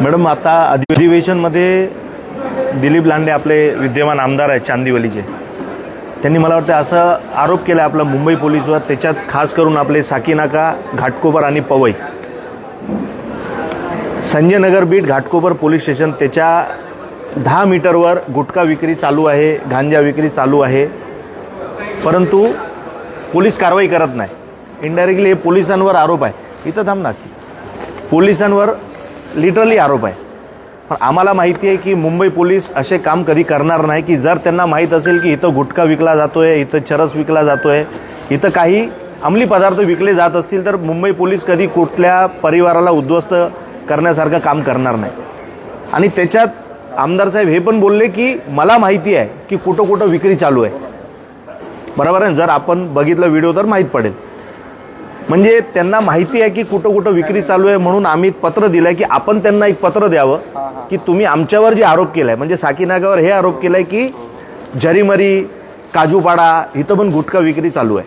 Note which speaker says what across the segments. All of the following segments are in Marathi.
Speaker 1: मॅडम आता अधिवेशनमध्ये दिलीप लांडे आपले विद्यमान आमदार आहेत चांदिवलीचे. त्यांनी मला वाटतं असं आरोप केला आपला मुंबई पोलीसवर त्याच्यात खास करून आपले साकीनाका घाटकोपर आणि Powai. Sanjay Nagar beat Ghatkopar police station त्याच्या दहा मीटरवर गुटखा विक्री चालू आहे गांजा विक्री चालू आहे. परंतु पोलीस कारवाई करत नाही. इनडायरेक्टली हे पोलिसांवर आरोप आहे. इथं थांब ना पोलिसांवर लिटरली आरोप आहे. पण आम्हाला माहिती आहे की मुंबई पोलीस असे काम कधी करणार नाही की जर त्यांना माहीत असेल की इथं गुटखा विकला जातो आहे इथं चरस विकला जातो आहे इथं काही अंमली पदार्थ विकले जात असतील तर मुंबई पोलीस कधी कुठल्या परिवाराला उद्ध्वस्त करण्यासारखं काम करणार नाही. आणि त्याच्यात आमदार साहेब हे पण बोलले की मला माहिती आहे की कुठं कुठं विक्री चालू आहे. बरोबर आहे? जर आपण बघितलं व्हिडिओ तर माहीत पडेल. म्हणजे त्यांना माहिती आहे की कुठं कुठं विक्री चालू आहे म्हणून आम्ही पत्र दिलंय की आपण त्यांना एक पत्र द्यावं की तुम्ही आमच्यावर जे आरोप केलाय म्हणजे साकीनागावर हे आरोप केलाय की जरीमरी काजूपाडा इथं पण गुटखा विक्री चालू आहे.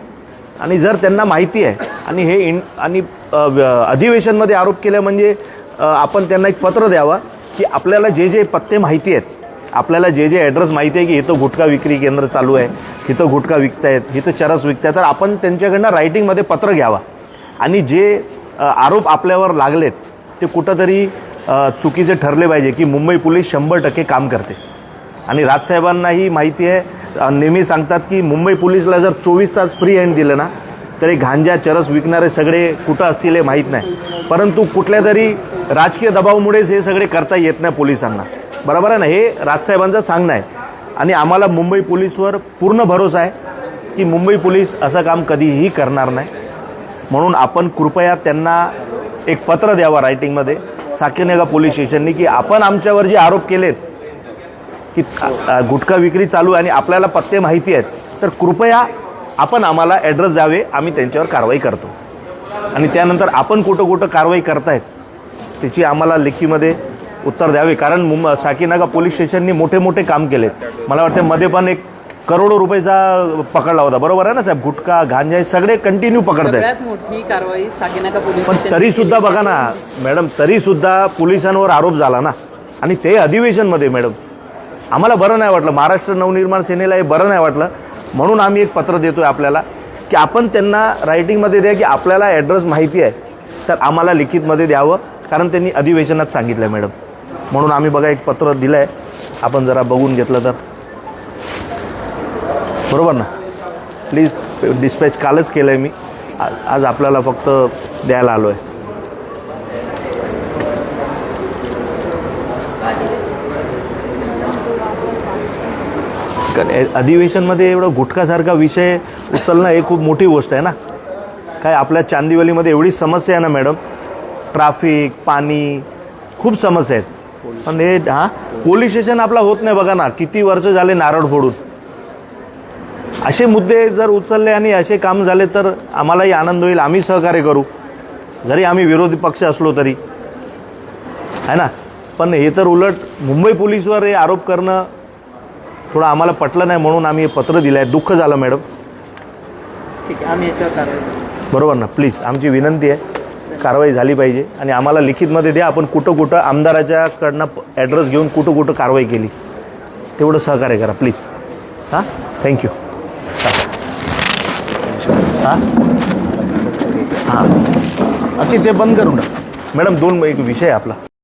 Speaker 1: आणि जर त्यांना माहिती आहे आणि हे इन आणि अधिवेशनमध्ये आरोप केले म्हणजे आपण त्यांना एक पत्र द्यावं की आपल्याला जे जे पत्ते माहिती आहेत आपल्याला जे जे ॲड्रेस माहिती आहे की इथं गुटखा विक्री केंद्र चालू आहे इथं गुटखा विकतायत इथं चरस विकतायत तर आपण त्यांच्याकडनं रायटिंगमध्ये पत्र घ्यावा. आणि जे आरोप आपल्यावर लागलेत ते कुठंतरी चुकीचे ठरले पाहिजे की मुंबई पोलीस शंभर टक्के काम करते. आणि राजसाहेबांनाही माहिती आहे नेहमी सांगतात की मुंबई पोलीसला जर चोवीस तास फ्री हँड दिलं ना तरी गांजा चरस विकणारे सगळे कुठं असतील हे माहीत नाही. परंतु कुठल्या तरी राजकीय दबावामुळेच हे सगळे करता येत नाही पोलिसांना. बरोबर आहे ना? हे राजसाहेबांचं सांगणं आहे. आणि आम्हाला मुंबई पोलीसवर पूर्ण भरोसा आहे की मुंबई पोलीस असं काम कधीही करणार नाही. म्हणून आपण कृपया त्यांना एक पत्र द्यावा रायटिंगमध्ये साकेनेगा पोलीस स्टेशननी की आपण आमच्यावर जे आरोप केलेत की गुटखा विक्री चालू आहे आणि आपल्याला पत्ते माहिती आहेत तर कृपया आपण आम्हाला ॲड्रेस द्यावे आम्ही त्यांच्यावर कारवाई करतो. आणि त्यानंतर आपण कुठं कुठं कारवाई करतायत त्याची आम्हाला लेखीमध्ये उत्तर द्यावे. कारण मुंब साकीनागा पोलीस स्टेशननी मोठे मोठे काम केलेत. मला वाटतं मध्ये पण एक करोडो रुपयाचा पकडला होता. बरोबर आहे ना साहेब? गुटखा गांजा हे सगळे कंटिन्यू पकडत आहेत
Speaker 2: सगळ्यात मोठी कारवाई साकेनाका पोलीस
Speaker 1: पण
Speaker 2: स्टेशनने
Speaker 1: तरी सुद्धा
Speaker 2: केली.
Speaker 1: बघा ना मॅडम तरी सुद्धा पोलिसांवर आरोप झाला ना. आणि ते अधिवेशनमध्ये मॅडम. आम्हाला बरं नाही वाटलं. महाराष्ट्र नवनिर्माण सेनेला हे बरं नाही वाटलं. म्हणून आम्ही एक पत्र देतोय आपल्याला की आपण त्यांना रायटिंगमध्ये द्या की आपल्याला ॲड्रेस माहिती आहे. तर आम्हाला लिखितमध्ये द्यावं कारण त्यांनी अधिवेशनात सांगितलं मॅडम. म्हणून आम्ही बघा एक पत्र दिलं आहे आपण जरा बघून घेतलं तर. बरोबर ना? प्लीज डिस्पॅच कालच केलं आहे मी आज आपल्याला फक्त द्यायला आलो आहे कारण अधिवेशनमध्ये एवढं गुटखासारखा विषय उचलणं हे खूप मोठी गोष्ट आहे ना? काय आपल्या चांदिवलीमध्ये एवढी समस्या आहे ना मॅडम? ट्राफिक पाणी खूप समस्या आहेत. पण हे हां? पोलीस स्टेशन आपला होत नाही बघा ना. किती वर्ष झाले नारळ फोडून? असे मुद्दे जर उचलले आणि असे काम झाले तर आम्हालाही आनंद होईल. आम्ही सहकार्य करू. जरी आम्ही विरोधी पक्ष असलो तरी. आहे ना? पण हे तर उलट मुंबई पोलीसवर हे आरोप करणं थोडं आम्हाला पटलं नाही म्हणून आम्ही हे पत्र दिलं आहे दुःख झालं मॅडम.
Speaker 2: ठीक आहे आम्ही याच्यावर कारवाई करू.
Speaker 1: बरोबर ना? प्लीज आमची विनंती आहे. कारवाई झाली पाहिजे आणि आम्हाला लिखितमध्ये द्या. आपण कुठं कुठं आमदाराच्याकडनं ॲड्रेस घेऊन कुठं कुठं कारवाई केली. तेवढं सहकार्य करा प्लीज. हां? थँक्यू हां. हां. ती ते बंद करून टाक. मॅडम दोन एक विषय आहे आपला.